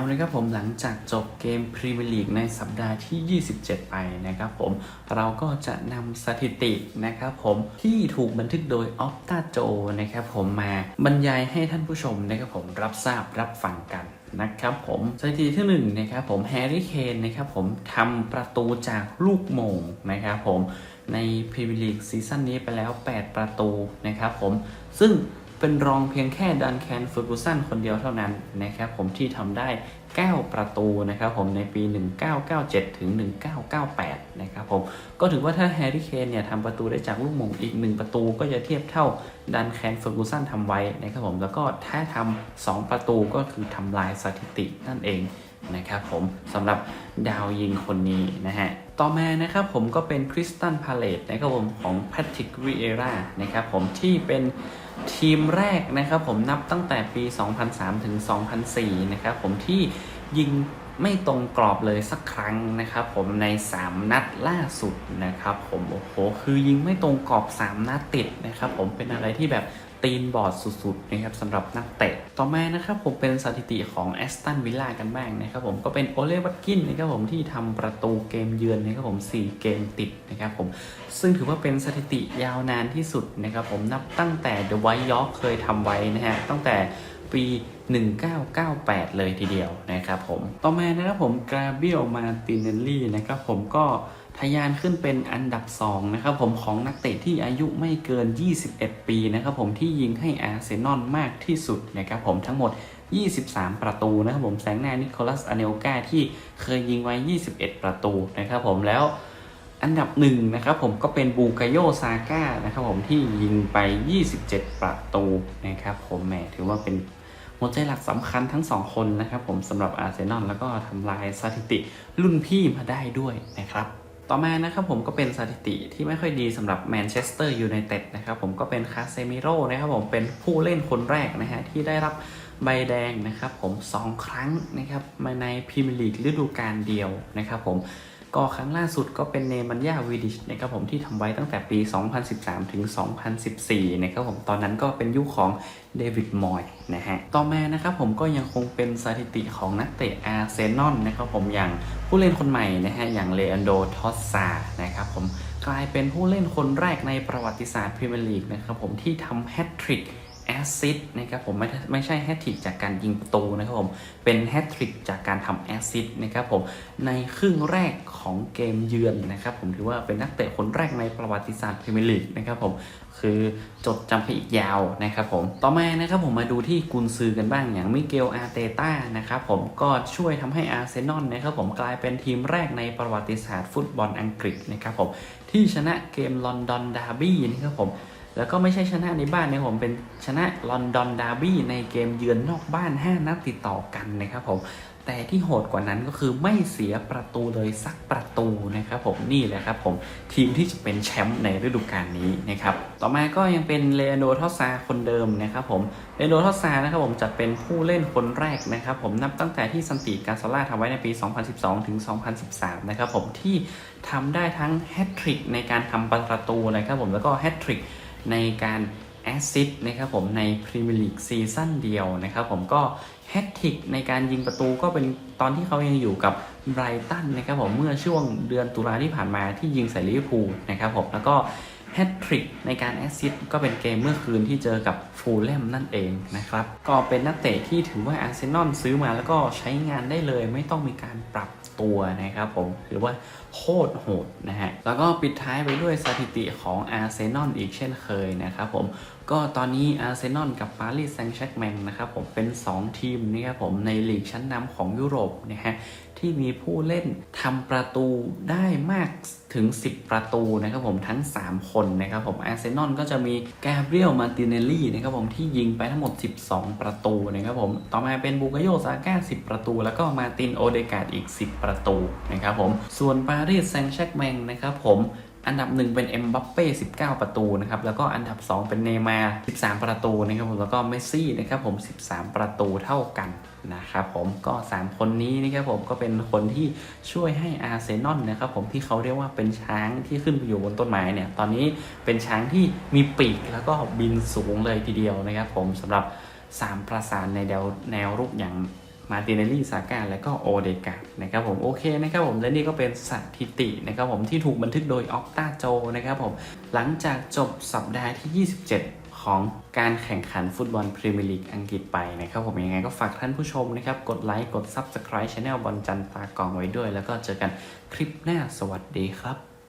ล้วนะครับผมหลังจากจบเกมพรีเมียร์ลีกในสัปดาห์ที่ 27 ไปนะครับผมเราก็จะนำสถิตินะครับผมที่ถูกบันทึกโดยออฟตาโจนะครับผมมาบรรยายให้ท่านผู้ชมนะครับผมรับทราบรับฟังกันนะครับผมสถิติที่หนึ่งนะครับผมแฮร์รี่เคนนะครับผมทำประตูจากลูกโมงนะครับผมในพรีเมียร์ลีกซีซั่นนี้ไปแล้ว 8 ประตูนะครับผมซึ่ง เป็นรองเพียงแค่ดันแคนเฟอร์กูสันคนเดียวเท่านั้นนะครับผมที่ทำได้ 9 ประตูนะครับผมในปี 1997 ถึง 1998 นะครับผมก็ถือว่าถ้าแฮร์รี่เคนเนี่ยทำประตูได้จากลูกมงอีก 1 ประตูก็จะเทียบเท่าดันแคนเฟอร์กูสันทำไว้นะครับผมแล้วก็ถ้าทำ2ประตูก็คือทำลายสถิตินั่นเอง นะครับผมสำหรับดาวยิงคนนี้นะฮะต่อมานะครับผมก็เป็นคริสตันพาเลตนะครับผมของแพทริกวีเอรานะครับผมที่เป็นทีมแรกนะครับผมนับตั้งแต่ปี 2003 ถึง 2004 นะครับผมที่ยิงไม่ตรงกรอบเลยสักครั้งนะครับผมใน 3 นัดล่าสุดนะครับผมโอ้โหคือยิงไม่ตรงกรอบ 3 นัดติดนะครับผมเป็นอะไรที่แบบ ตีนบอดสุดๆนะครับสำหรับนักเตะ ต่อมานะครับผมเป็นสถิติของแอสตันวิลล่ากันบ้างนะครับผมก็เป็นโอเลวัตกินนะครับผมที่ทำประตูเกมเยือนนะครับผม 4 เกมติดนะครับผมซึ่งถือว่าเป็นสถิติยาวนานที่สุดนะครับผมนับตั้งแต่เดอะไวท์ยอร์กเคยทำไว้นะฮะตั้งแต่ปี 1998 เลยทีเดียวนะครับผม ต่อมานะครับผมกราเบียลมาตินเนลลี่นะครับผมก็ ทะยานขึ้นเป็นอันดับ2นะครับผมของนักเตะที่อายุไม่เกิน 21 ปีนะครับผมที่ยิงให้อาร์เซนอลมากที่สุดนะครับผมทั้งหมด 23 ประตูนะครับผมแสงหน้านิโคลัสอเนลกาที่เคยยิงไว้ 21 ประตูนะครับผมแล้วอันดับหนึ่งนะครับผมก็เป็นบูกาโยซาก้านะครับผมที่ยิงไป 27 ประตูนะครับผมแหมถือว่าเป็นหัวใจหลักสำคัญทั้งสองคนนะครับผมสำหรับอาร์เซนอลแล้วก็ทำลายสถิติรุ่นพี่มาได้ด้วยนะครับ ต่อมานะครับผมก็เป็นสถิติที่ไม่ค่อยดีสำหรับแมนเชสเตอร์ยูไนเต็ดนะครับผมก็เป็นคาเซมิโร่นะครับผมเป็นผู้เล่นคนแรกนะฮะที่ได้รับใบแดงนะครับผม 2 ครั้งนะครับมาในพรีเมียร์ลีกฤดูกาลเดียวนะครับผม ก็ครั้งล่าสุดก็เป็นเนมันยาวีดิชนะครับผมที่ทำไว้ตั้งแต่ปี 2013 ถึง 2014 นะครับผมตอนนั้นก็เป็นยุคของเดวิดมอยนะฮะ ต่อมานะครับผมก็ยังคงเป็นสถิติของนักเตะอาร์เซนอลนะครับผมอย่างผู้เล่นคนใหม่นะฮะ อย่างเลอันโด ทอสซา นะครับผมกลายเป็นผู้เล่นคนแรกในประวัติศาสตร์พรีเมียร์ลีกนะครับผมที่ทำแฮตทริก ซิดนะครับผมไม่ไม่ใช่แฮตทริกจากการยิงประตูนะครับผม เป็นแฮตทริกจากการทำแอสซิดนะครับผม ในครึ่งแรกของเกมเยือนนะครับผมถือว่าเป็นนักเตะคนแรกในประวัติศาสตร์พรีเมียร์ลีกนะครับผมคือจดจำไปอีกยาวนะครับผม ต่อมานะครับผมมาดูที่กุนซือกันบ้างอย่างมิเกลอาร์เตต้านะครับผมก็ช่วยทำให้อาร์เซนอลนะครับผมกลายเป็นทีมแรกในประวัติศาสตร์ฟุตบอลอังกฤษนะครับผมที่ชนะเกมลอนดอนดาร์บี้นะครับผม แล้วก็ไม่ใช่ชนะในบ้านนะผมเป็นชนะลอนดอนดาร์บี้ในเกมเยือนนอกบ้าน 5 นัดติดต่อกันนะครับผมแต่ที่โหดกว่านั้นก็คือไม่เสียประตูเลยสักประตูนะครับผมนี่แหละครับผมทีมที่จะเป็นแชมป์ในฤดูกาลนี้นะครับต่อมาก็ยังเป็นเลโอนทอซาคนเดิมนะครับผมเลโอนทอซานะครับผมจะเป็นผู้เล่นคนแรกนะครับผมนับตั้งแต่ที่ซันติกาซาร่าทำไว้ในปี 2012 ถึง 2013 นะครับผมที่ทำได้ทั้งแฮตทริกในการทำประตูนะครับผมแล้วก็แฮตทริก ในการแอสซิดนะครับผมในพรีเมียร์ลีกซีซั่นเดียวนะครับผมก็แฮตทริกในการยิงประตูก็เป็นตอนที่เขายังอยู่กับไบรตันนะครับผมเมื่อช่วงเดือนตุลาที่ผ่านมาที่ยิงใส่ลิเวอร์พูลนะครับผมแล้วก็ แฮตทริกในการแอสซิดก็เป็นเกมเมื่อคืนที่เจอกับฟูลแลมนั่นเองนะครับ ก็เป็นนักเตะที่ถือว่าอาร์เซนอลซื้อมาแล้วก็ใช้งานได้เลยไม่ต้องมีการปรับตัวนะครับผมถือว่าโคตรโหดนะฮะ แล้วก็ปิดท้ายไปด้วยสถิติของอาร์เซนอลอีกเช่นเคยนะครับผมก็ตอนนี้อาร์เซนอลกับปารีสแซงต์แชร์แมงนะครับผมเป็น 2 ทีมนะครับผมในลีกชั้นนำของยุโรปนะฮะ ที่มีผู้เล่นทำประตูได้มากถึง 10 ประตูนะครับผมทั้ง 3 คนนะครับผมอาร์เซนอลก็จะมีแกเบรียลมาติเนลลี่นะครับผมที่ยิงไปทั้งหมด 12 ประตูนะครับผมต่อมาเป็นบูกโยซาก้า 10 ประตู แล้วก็มาตินโอเดกาดอีก 10 ประตูนะครับผมส่วนปารีสแซงต์แชร์กแมงนะครับผม อันดับหนึ่งเป็นเอ็มบัปเป้19 ประตูนะครับแล้วก็อันดับ 2 เป็นเนย์มาร์13 ประตูนะครับผมแล้วก็เมสซี่นะครับผม 13 ประตูเท่ากันนะครับผมก็ 3 คนนี้นะครับผมก็เป็นคนที่ช่วยให้อาร์เซนอลนะครับผมที่เขาเรียกว่าเป็นช้างที่ขึ้นไปอยู่บนต้นไม้เนี่ยตอนนี้เป็นช้างที่มีปีกแล้วก็บินสูงเลยทีเดียวนะครับผมสำหรับ 3 ประสานในแนวแนวรุกอย่าง มาติเนลลี่ซาก้าและก็โอเดกานะครับผมโอเคนะครับผมและนี่ก็เป็นสถิตินะครับผมที่ถูกบันทึกโดยออฟตาโจนะครับผมหลังจากจบสัปดาห์ที่ 27ของการแข่งขันฟุตบอลพรีเมียร์ลีกอังกฤษไปนะครับผมยังไงก็ฝากท่านผู้ชมนะครับ กดไลค์ กด Subscribe Channel บอลจันตากองไว้ด้วย แล้วก็เจอกันคลิปหน้าสวัสดีครับ